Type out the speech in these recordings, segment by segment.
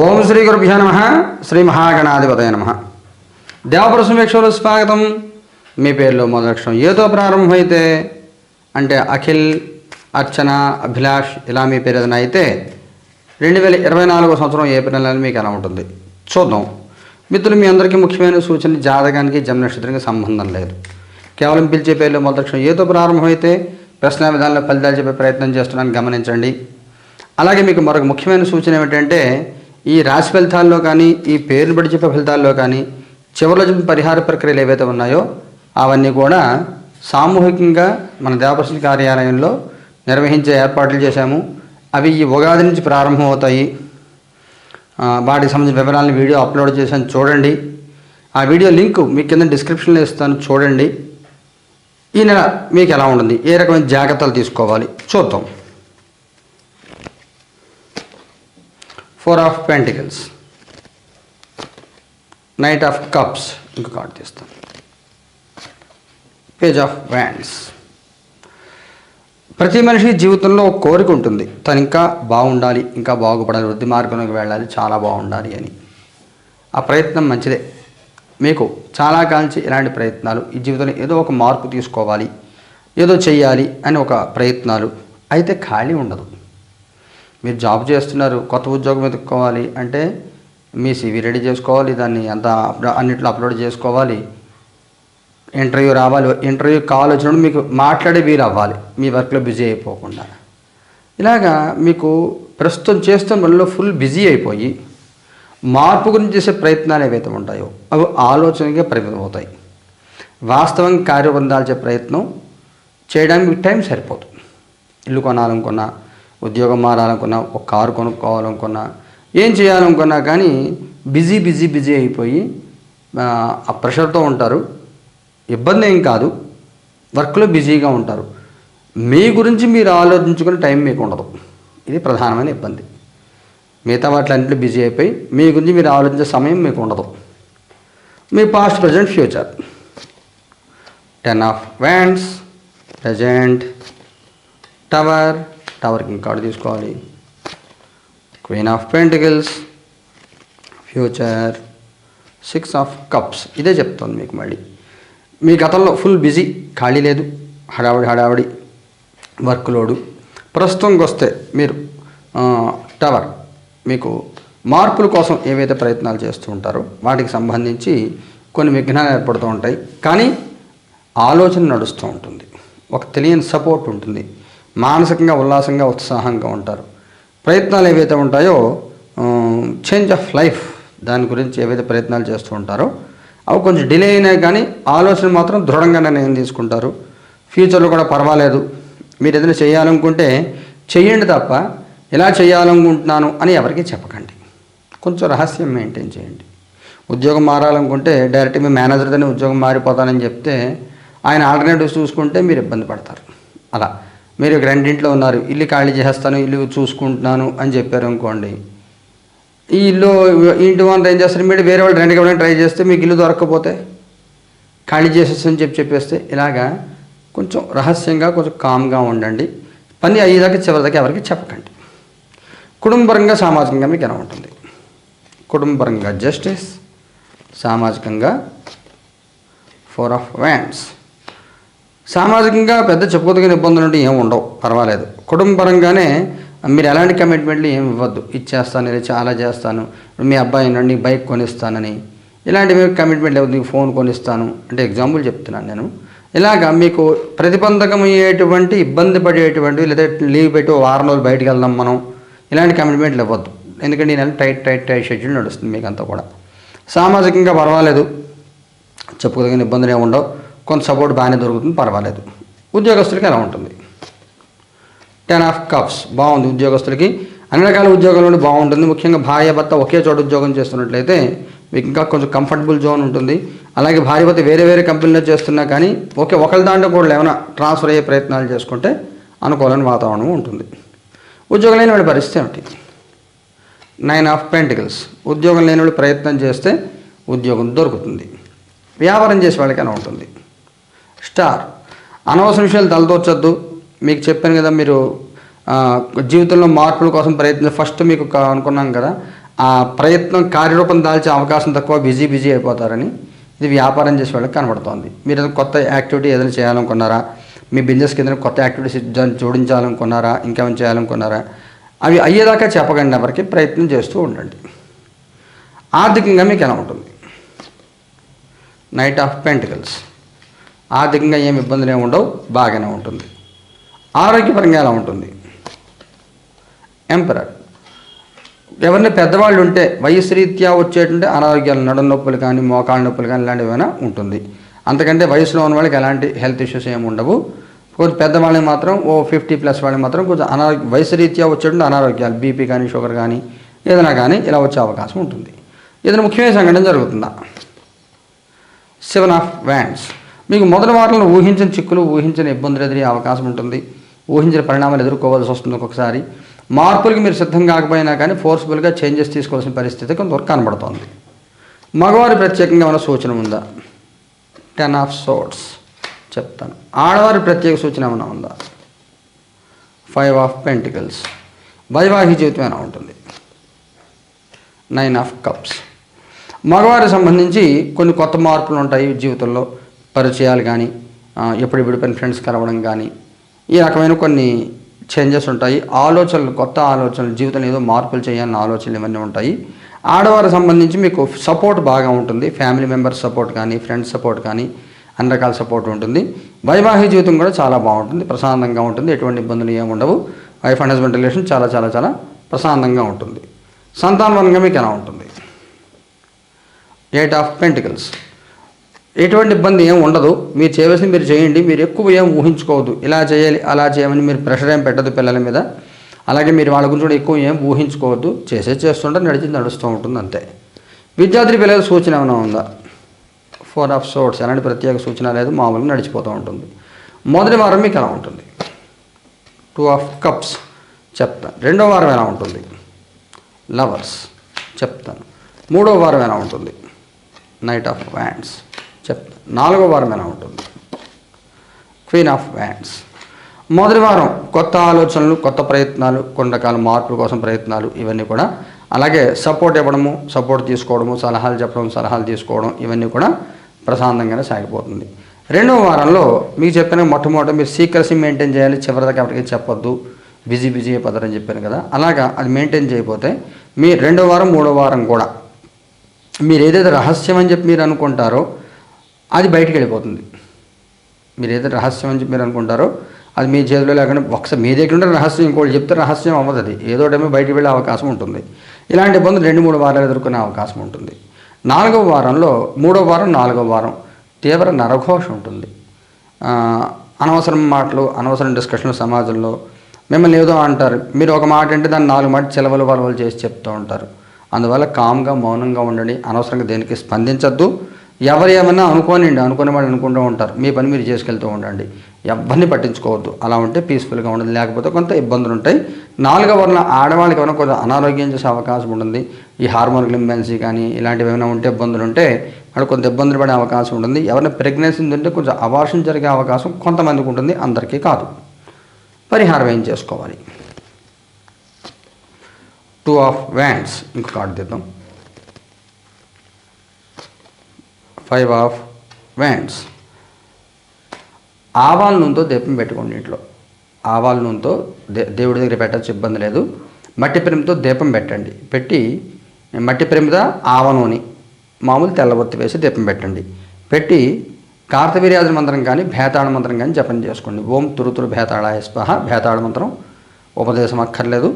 ఓం శ్రీ గురుభ్యో నమ. శ్రీ మహాగణాధిపతయ నమ. దేవపుర సమీక్షలో స్వాగతం. మీ పేరులో మొదలక్షరం ఏదో ఏతో ప్రారంభమైతే అంటే అఖిల్ అర్చన అభిలాష్ ఇలా మీ పేరు ఏదైనా అయితే రెండు వేల ఇరవై నాలుగో సంవత్సరం ఏప్రిల్ నెల మీకు ఎలా ఉంటుంది? చూద్దాం. మిత్రులు మీ అందరికీ ముఖ్యమైన సూచన జాతకానికి జన్మ నక్షత్రానికి సంబంధం లేదు. కేవలం పిలిచే పేర్లు మొదలక్షరం ఏదో ఏతో ప్రారంభమైతే ప్రశ్న విధానంలో ఫలితాలు చెప్పే ప్రయత్నం చేస్తున్నాను. గమనించండి. అలాగే మీకు మరొక ముఖ్యమైన సూచన ఏమిటంటే ఈ రాశి ఫలితాల్లో కానీ ఈ పేరుని బట్టి చెప్పే ఫలితాల్లో కానీ చివరిలో చెప్పిన పరిహార ప్రక్రియలు ఏవైతే ఉన్నాయో అవన్నీ కూడా సామూహికంగా మన దేవప్రసన్న కార్యాలయంలో నిర్వహించే ఏర్పాట్లు చేశాము. అవి ఈ ఉగాది నుంచి ప్రారంభమవుతాయి. వాటికి సంబంధించిన వివరాలను వీడియో అప్లోడ్ చేశాను. చూడండి. ఆ వీడియో లింక్ మీ కింద డిస్క్రిప్షన్లో ఇస్తాను. చూడండి. ఈ నెల మీకు ఎలా ఉంటుంది? ఏ రకమైన జాగ్రత్తలు తీసుకోవాలి? చూద్దాం. Four of pentacles knight of cups ఇంకో కార్డు తీస్తాం. Page of wands. ప్రతి మనిషి జీవితంలో ఒక కోరిక ఉంటుంది. తను ఇంకా బాగుండాలి ఇంకా బాగుపడాలి వృద్ధి మార్గంలోకి వెళ్ళాలి చాలా బాగుండాలి అని. ఆ ప్రయత్నం మంచిదే. మీకు చాలా కాల్చి ఇలాంటి ప్రయత్నాలు ఈ జీవితంలో ఏదో ఒక మార్పు తీసుకోవాలి ఏదో చేయాలి అని ఒక ప్రయత్నాలు అయితే ఖాళీ ఉండదు. మీరు జాబ్ చేస్తున్నారు కొత్త ఉద్యోగం వెతుక్కోవాలి అంటే మీ సివి రెడీ చేసుకోవాలి దాన్ని అంతా అన్నిట్లో అప్లోడ్ చేసుకోవాలి. ఇంటర్వ్యూ రావాలి ఇంటర్వ్యూ కాల్ వచ్చినప్పుడు మీకు మాట్లాడే వీలు అవ్వాలి మీ వర్క్లో బిజీ అయిపోకుండా. ఇలాగా మీకు ప్రస్తుతం చేస్తున్న మనలో ఫుల్ బిజీ అయిపోయి మార్పు గురించి చేసే ప్రయత్నాలు ఏవైతే ఉంటాయో అవి ఆలోచనగా పరిమితమవుతాయి వాస్తవంగా కార్యబంధాల్చే ప్రయత్నం చేయడానికి టైం సరిపోతుంది ఇల్లు కొనాలనుకున్నా ఉద్యోగం మారాలనుకున్నా ఒక కారు కొనుక్కోవాలనుకున్నా ఏం చేయాలనుకున్నా కానీ బిజీ బిజీ బిజీ అయిపోయి ఆ, ప్రెషర్తో ఉంటారు. ఇబ్బంది ఏం కాదు. వర్క్లో బిజీగా ఉంటారు. మీ గురించి మీరు ఆలోచించుకునే టైం మీకు ఉండదు. ఇది ప్రధానమైన ఇబ్బంది. మిగతా వాటిలన్నింటిలో బిజీ అయిపోయి మీ గురించి మీరు ఆలోచించే సమయం మీకు ఉండదు. మీ past present future. Ten of wands present tower టవర్కి card తీసుకోవాలి. Queen of pentacles future six of cups ఇదే చెప్తాను మీకు మళ్ళీ. మీ గతంలో ఫుల్ బిజీ ఖాళీ లేదు హడావిడి హడావిడి వర్క్ లోడు. ప్రస్తుతంకి వస్తే మీరు టవర్ మీకు మార్పుల కోసం ఏవైతే ప్రయత్నాలు చేస్తూ ఉంటారో వాటికి సంబంధించి కొన్ని విఘ్నాలు ఏర్పడుతూ ఉంటాయి. కానీ ఆలోచన నడుస్తూ ఉంటుంది. ఒక తెలియని సపోర్ట్ ఉంటుంది. మానసికంగా ఉల్లాసంగా ఉత్సాహంగా ఉంటారు. ప్రయత్నాలు ఏవైతే ఉంటాయో చేంజ్ ఆఫ్ లైఫ్ దాని గురించి ఏవైతే ప్రయత్నాలు చేస్తూ ఉంటారో అవి కొంచెం డిలే అయినా కానీ ఆలోచన మాత్రం దృఢంగా నిర్ణయం తీసుకుంటారు. ఫ్యూచర్లో కూడా పర్వాలేదు. మీరు ఏదైనా చేయాలనుకుంటే చెయ్యండి తప్ప ఇలా చేయాలనుకుంటున్నాను అని ఎవరికీ చెప్పకండి. కొంచెం రహస్యం మెయింటైన్ చేయండి. ఉద్యోగం మారాలనుకుంటే డైరెక్ట్ మీ మేనేజర్తోనే ఉద్యోగం మారిపోతానని చెప్తే ఆయన ఆల్టర్నేటివ్స్ చూసుకుంటే మీరు ఇబ్బంది పడతారు. అలా. మీరు రెండింట్లో ఉన్నారు. ఇల్లు ఖాళీ చేస్తాను ఇల్లు చూసుకుంటున్నాను అని చెప్పారు అనుకోండి. ఈ ఇల్లు ఇంటి వాళ్ళు ఏం చేస్తారు? మీరు వేరే వాళ్ళు రెంట్కి ఇవ్వడానికి ట్రై చేస్తే మీకు ఇల్లు దొరకకపోతే ఖాళీ చేసేసి చెప్పి చెప్పేస్తే ఇలాగా కొంచెం రహస్యంగా కొంచెం కామ్గా ఉండండి. పని అయ్యేదాకా చివరిదాకా ఎవరికి చెప్పకండి. కుటుంబపరంగా సామాజికంగా మీకు ఎలా ఉంటుంది? కుటుంబపరంగా జస్టిస్ సామాజికంగా ఫోర్ ఆఫ్ వ్యాండ్స్ సామాజికంగా పెద్ద చెప్పుకోదగిన ఇబ్బందులు అంటే ఏమి ఉండవు పర్వాలేదు. కుటుంబ పరంగానే మీరు ఎలాంటి కమిట్మెంట్లు ఏమి ఇవ్వద్దు. ఇచ్చేస్తాను ఇది చాలా చేస్తాను. మీ అబ్బాయి నుండి బైక్ కొనిస్తానని. ఇలాంటివి కమిట్మెంట్ లేదు నీకు ఫోన్ కొనిస్తాను. అంటే ఎగ్జాంపుల్ చెప్తున్నాను నేను. ఇలాగా మీకు ప్రతిబంధకం అయ్యేటువంటి ఇబ్బంది పడేటువంటి లేదా లీవ్ పెట్టి వారం రోజులు బయటకు వెళ్దాం మనం ఇలాంటి కమిట్మెంట్లు ఇవ్వద్దు. ఎందుకంటే నేను టైట్ టైట్ టైట్ షెడ్యూల్ నడుస్తుంది మీకు అంతా కూడా. సామాజికంగా పర్వాలేదు. చెప్పుకోదగిన ఇబ్బందులు ఏమి ఉండవు. కొంత సపోర్ట్ బాగానే దొరుకుతుంది పర్వాలేదు. ఉద్యోగస్తులకి ఎలా ఉంటుంది. టెన్ ఆఫ్ కప్స్ బాగుంది ఉద్యోగస్తులకి. అన్ని రకాల ఉద్యోగాలు నుండి బాగుంటుంది. ముఖ్యంగా భార్య భర్త ఒకే చోట ఉద్యోగం చేస్తున్నట్లయితే మీకు ఇంకా కొంచెం కంఫర్టబుల్ జోన్ ఉంటుంది. అలాగే భార్య భర్త వేరే వేరే కంపెనీలో చేస్తున్నా కానీ ఒకే ఒకరి దాంట్లో కూడా ఏమైనా ట్రాన్స్ఫర్ అయ్యే ప్రయత్నాలు చేసుకుంటే అనుకూలమైన వాతావరణం ఉంటుంది. ఉద్యోగం లేని వాడి పరిస్థితి ఏమిటి? నైన్ ఆఫ్ పెంటికల్స్ ఉద్యోగం లేని వాళ్ళు ప్రయత్నం చేస్తే ఉద్యోగం దొరుకుతుంది. వ్యాపారం చేసే వాళ్ళకి ఉంటుంది. స్టార్. అనవసర విషయాలు తలదోచొద్దు మీకు చెప్పాను కదా మీరు జీవితంలో మార్పుల కోసం ప్రయత్నం ఫస్ట్ మీకు అనుకున్నాం కదా ఆ ప్రయత్నం కార్యరూపం దాల్చే అవకాశం తక్కువ బిజీ బిజీ అయిపోతారని. ఇది వ్యాపారం చేసే వాళ్ళకి కనబడుతోంది. మీరు ఏదైనా కొత్త యాక్టివిటీ ఏదైనా చేయాలనుకున్నారా? మీ బిజినెస్ కింద కొత్త యాక్టివిటీస్ జోడించాలనుకున్నారా? ఇంకేమైనా చేయాలనుకున్నారా? అవి అయ్యేదాకా చెప్పకండి ఎవరికి ప్రయత్నం చేస్తూ ఉండండి. ఆర్థికంగా మీకు ఎలా ఉంటుంది? Knight of pentacles. ఆర్థికంగా ఏమి ఇబ్బందులు ఏమి ఉండవు బాగానే ఉంటుంది. ఆరోగ్యపరంగా ఎలా ఉంటుంది? ఎంపరర్ ఎవరిని పెద్దవాళ్ళు ఉంటే వయసు రీత్యా వచ్చేటువంటి అనారోగ్యాలు నడుం నొప్పులు కానీ మోకాళ్ళ నొప్పులు కానీ ఇలాంటివి ఏమైనా ఉంటుంది. అంతకంటే వయసులో ఉన్న వాళ్ళకి ఎలాంటి హెల్త్ ఇష్యూస్ ఏమి ఉండవు. కొంచెం పెద్దవాళ్ళకి మాత్రం ఓ ఫిఫ్టీ ప్లస్ వాళ్ళకి మాత్రం కొంచెం అనారోగ్య వయసు రీత్యా వచ్చేటువంటి అనారోగ్యాలు బీపీ కానీ షుగర్ కానీ ఏదైనా కానీ ఇలా వచ్చే అవకాశం ఉంటుంది. ఏదైనా ముఖ్యమైన సంఘటన జరుగుతుందా? సెవెన్ ఆఫ్ వ్యాండ్స్ మీకు మొదటి వారంలో ఊహించిన చిక్కులు ఊహించిన ఇబ్బందులు ఎదురే అవకాశం ఉంటుంది. ఊహించిన పరిణామాలు ఎదుర్కోవాల్సి వస్తుంది ఒక్కొక్కసారి. మార్పులకి మీరు సిద్ధం కాకపోయినా కానీ ఫోర్స్ఫుల్గా చేంజెస్ తీసుకోవాల్సిన పరిస్థితి కొంతవరకు కనబడుతోంది. మగవారి ప్రత్యేకంగా ఏమైనా సూచన ఉందా? టెన్ ఆఫ్ సోట్స్ చెప్తాను. ఆడవారి ప్రత్యేక సూచన ఏమైనా ఉందా? ఫైవ్ ఆఫ్ పెంటికల్స్ వైవాహిక జీవితం ఏమైనా ఉంటుంది? నైన్ ఆఫ్ కప్స్ మగవారికి సంబంధించి కొన్ని కొత్త మార్పులు ఉంటాయి జీవితంలో. పరిచయాలు కానీ ఎప్పుడెప్పుడు ఎప్పుడు విడిపోయిన ఫ్రెండ్స్ కలవడం కానీ ఈ రకమైన కొన్ని చేంజెస్ ఉంటాయి. ఆలోచనలు కొత్త ఆలోచనలు జీవితంలో ఏదో మార్పులు చేయాలన్న ఆలోచనలు ఇవన్నీ ఉంటాయి. ఆడవారికి సంబంధించి మీకు సపోర్ట్ బాగా ఉంటుంది. ఫ్యామిలీ మెంబర్స్ సపోర్ట్ కానీ ఫ్రెండ్స్ సపోర్ట్ కానీ అన్ని రకాల సపోర్ట్ ఉంటుంది. వైవాహిక జీవితం కూడా చాలా బాగుంటుంది. ప్రశాంతంగా ఉంటుంది. ఎటువంటి ఇబ్బందులు ఏమి ఉండవు. వైఫ్ అండ్ హస్బెండ్ రిలేషన్ చాలా చాలా చాలా ప్రశాంతంగా ఉంటుంది. సంతానవరంగా మీకు ఎలా ఉంటుంది? ఎయిట్ ఆఫ్ పెంటికల్స్ ఎటువంటి ఇబ్బంది ఏం ఉండదు. మీరు చేయవలసింది మీరు చేయండి. మీరు ఎక్కువ ఏం ఊహించుకోవద్దు. ఇలా చేయాలి అలా చేయమని మీరు ప్రెషర్ ఏం పెట్టదు పిల్లల మీద. అలాగే మీరు వాళ్ళ గురించి కూడా ఎక్కువ ఏం ఊహించుకోవద్దు. చేసే చేస్తుంటే నడిచి నడుస్తూ ఉంటుంది అంతే. విద్యార్థి పిల్లల సూచన ఏమైనా ఉందా? ఫోర్ ఆఫ్ సోర్ట్స్ ఎలాంటి ప్రత్యేక సూచన లేదు. మామూలుగా నడిచిపోతూ ఉంటుంది. మొదటి వారం మీకు ఎలా ఉంటుంది? టూ ఆఫ్ కప్స్ చెప్తాను రెండో వారం ఎలా ఉంటుంది? లవర్స్ చెప్తాను. మూడో వారం ఎలా ఉంటుంది? నైట్ ఆఫ్ వ్యాండ్స్ చెప్తాను నాలుగో వారం ఎలా ఉంటుంది? క్వీన్ ఆఫ్ వ్యాండ్స్ మొదటి వారం కొత్త ఆలోచనలు కొత్త ప్రయత్నాలు కొన్ని రకాల మార్పుల కోసం ప్రయత్నాలు ఇవన్నీ కూడా అలాగే సపోర్ట్ ఇవ్వడము సపోర్ట్ తీసుకోవడము సలహాలు చెప్పడం సలహాలు తీసుకోవడం ఇవన్నీ కూడా ప్రశాంతంగానే సాగిపోతుంది. రెండవ వారంలో మీకు చెప్పిన మొట్టమొదటి మీరు సీక్రసీ మెయింటైన్ చేయాలి చివరిదాకా ఎవరికి చెప్పొద్దు. బిజీ బిజీ అయిపోతారని చెప్పాను కదా. అలాగా అది మెయింటైన్ చేయకపోతే మీ రెండో వారం మూడో వారం కూడా మీరు ఏదైతే రహస్యం అని చెప్పి మీరు అనుకుంటారో అది బయటికి వెళ్ళిపోతుంది. మీరు ఏదో రహస్యం అని చెప్పి మీరు అనుకుంటారో అది మీ చేతిలో లేకుండా ఒకసారి మీ దగ్గర ఉంటే రహస్యం ఇంకోటి చెప్తే రహస్యం అవ్వదు అది. ఏదో టైమే బయటికి వెళ్ళే అవకాశం ఉంటుంది. ఇలాంటి ఇబ్బందులు రెండు మూడు వారాలు ఎదుర్కొనే అవకాశం ఉంటుంది. నాలుగవ వారంలో మూడో వారం నాలుగో వారం తీవ్ర నరఘోష ఉంటుంది. అనవసరం మాటలు అనవసరం డిస్కషన్లు సమాజంలో. మిమ్మల్ని ఏదో అంటారు. మీరు ఒక మాట అంటే దాన్ని నాలుగు మాట చిలవలు వలవలు చేసి చెప్తూ ఉంటారు. అందువల్ల కామ్గా మౌనంగా ఉండండి. అనవసరంగా దేనికి స్పందించద్దు. ఎవరు ఏమన్నా అనుకోనండి అనుకునే వాళ్ళు అనుకుంటూ ఉంటారు. మీ పని మీరు చేసుకెళ్తూ ఉండండి. ఎవరిని పట్టించుకోవద్దు. అలా ఉంటే పీస్ఫుల్గా ఉండదు లేకపోతే కొంత ఇబ్బందులు ఉంటాయి. నాలుగవ వర్ణ ఆడవాళ్ళకి ఏమైనా కొంచెం అనారోగ్యం చేసే అవకాశం ఉంటుంది. ఈ హార్మోన్ ఇంబెన్సీ కానీ ఇలాంటివి ఏమైనా ఉంటే ఇబ్బందులు ఉంటే వాళ్ళు కొంత ఇబ్బందులు పడే అవకాశం ఉంటుంది. ఎవరైనా ప్రెగ్నెన్సీ ఉంటే కొంచెం అబార్షన్ జరిగే అవకాశం కొంతమందికి ఉంటుంది. అందరికీ కాదు. పరిహారం ఏం చేసుకోవాలి? టూ ఆఫ్ వ్యాండ్స్ ఇంకో కార్డు దిద్దాం ఫైవ్ ఆఫ్ వ్యాండ్స్ ఆవాల నూనెతో దీపం పెట్టుకోండి ఇంట్లో. ఆవాల నూనెతో దే దేవుడి దగ్గర పెట్టచ్చు ఇబ్బంది లేదు. మట్టి ప్రేమతో దీపం పెట్టండి. పెట్టి మట్టి ప్రేమద ఆవ నూనె మామూలు తెల్లబొత్తి వేసి దీపం పెట్టండి. పెట్టి కార్తవీర్యాజు మంత్రం కానీ భేతాళ మంత్రం కానీ జపం చేసుకోండి. ఓం తురుతురు భేతాళాయ స్పహ భేతాళ మంత్రం ఉపదేశం అక్కర్లేదు.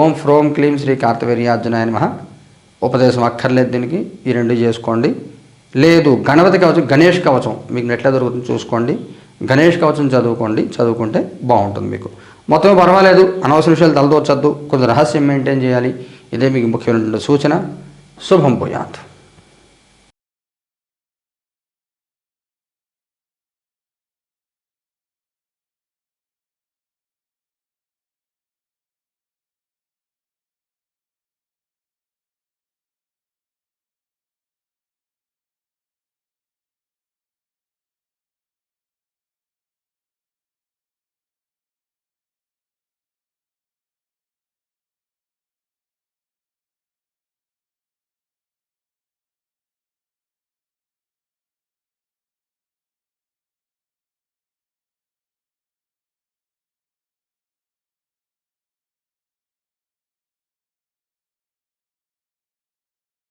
ఓం ఫ్రోం క్లీం శ్రీ కార్తవీర్యార్జునాయ నమః ఉపదేశం అక్కర్లేదు దీనికి. ఈ రెండు చేసుకోండి. లేదు గణపతి కవచం గణేష్ కవచం మీకు నెట్లో దొరుకుతుంది చూసుకోండి. గణేష్ కవచం చదువుకోండి. చదువుకుంటే బాగుంటుంది మీకు. మొత్తం పర్వాలేదు అనవసర విషయాలు తలదోచద్దు కొంచెం రహస్యం మెయింటైన్ చేయాలి. ఇదే మీకు ముఖ్యమైన సూచన. శుభం పోయాత్